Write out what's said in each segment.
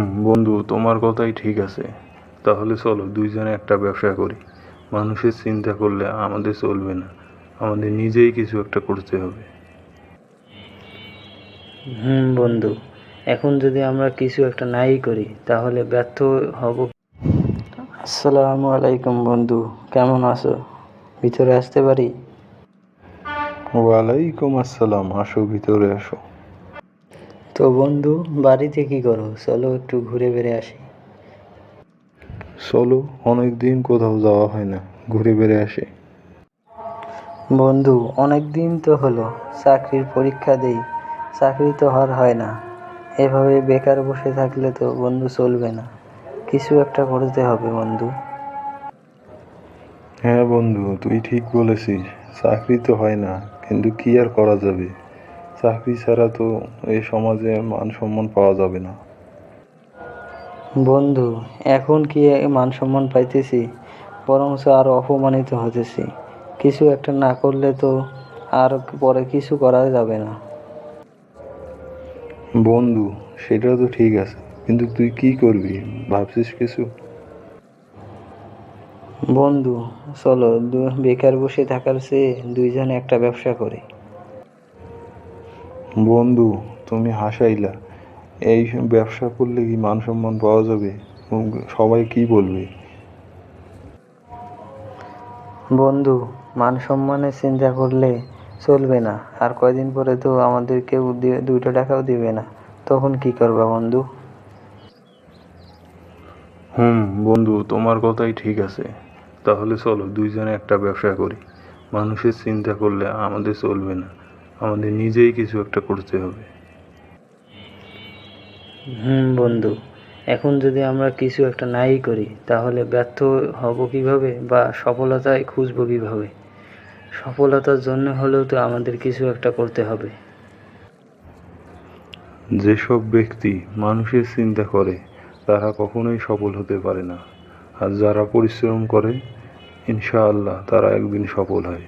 হুম বন্ধু তোমার কথাই ঠিক আছে। তাহলে চলো দুইজনে একটা ব্যবসা করি। মানুষের চিন্তা করলে আমাদের চলবে না। আমাদের নিজেই কিছু একটা করতে হবে। হুম বন্ধু এখন যদি আমরা কিছু একটা নাই করি তাহলে ব্যর্থ হব আসসালামু আলাইকুম বন্ধু কেমন আছো? ভিতরে আসতে পারি? ওয়ালাইকুম আসসালাম আসো ভিতরে আসো। তো বন্ধু বাড়িতে কি করো? চলো একটু ঘুরে বেড়ে আসি। চলো অনেক দিন কোথাও যাওয়া হয় না ঘুরে বেড়ে আসি। বন্ধু অনেক দিন তো হলো চাকরির পরীক্ষা দেই চাকরি তো হর হয় না। এভাবে বেকার বসে থাকলে তো বন্ধু চলবে না। কিছু একটা করতে হবে বন্ধু। হ্যাঁ বন্ধু তুই ঠিক বলেছিস চাকরি তো হয় না কিন্তু কি আর করা যাবে? চাকরি ছাড়া তো এই সমাজে মান সম্মান পাওয়া যাবে না। বন্ধু এখন কি মান সম্মান পাইতেছি? বরঞ্চ আরও অপমানিত হতেছি। কিছু একটা না করলে তো আর পরে কিছু করা যাবে না। বন্ধু সেটা তো ঠিক আছে। কিন্তু তুই কি করবি? ভাবছিস কিছু? বন্ধু চলো বেকার বসে থাকার চেয়ে দুইজনে একটা ব্যবসা করি। বন্ধু তুমি হাসাইলা। এই ব্যবসা করলে কি মান সম্মান পাওয়া যাবে? সবাই কি বলবে? বন্ধু মান সম্মানের চিন্তা করলে চলবে না। আর কয়দিন পরে তো আমাদের কেউ দুইটা টাকাও দিবে না। তখন কি করবা বন্ধু? হুম বন্ধু তোমার কথাই ঠিক আছে। তাহলে চলো দুইজনে একটা ব্যবসা করি। মানুষের চিন্তা করলে আমাদের চলবে না। আমাদের নিজেই কিছু একটা করতে হবে। হুম বন্ধু। এখন যদি আমরা কিছু একটা নাই করি তাহলে ব্যর্থ হব কীভাবে বা সফলতায় খুঁজবো কীভাবে? সফলতার জন্য হলেও তো আমাদের কিছু একটা করতে হবে। যেসব ব্যক্তি মানুষের চিন্তা করে তারা কখনোই সফল হতে পারে না। আর যারা পরিশ্রম করে ইনশাআল্লাহ তারা একদিন সফল হয়।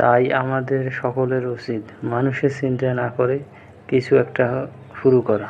তাই আমাদের সকলের উচিত মানুষের চিন্তা না করে কিছু একটা শুরু করা।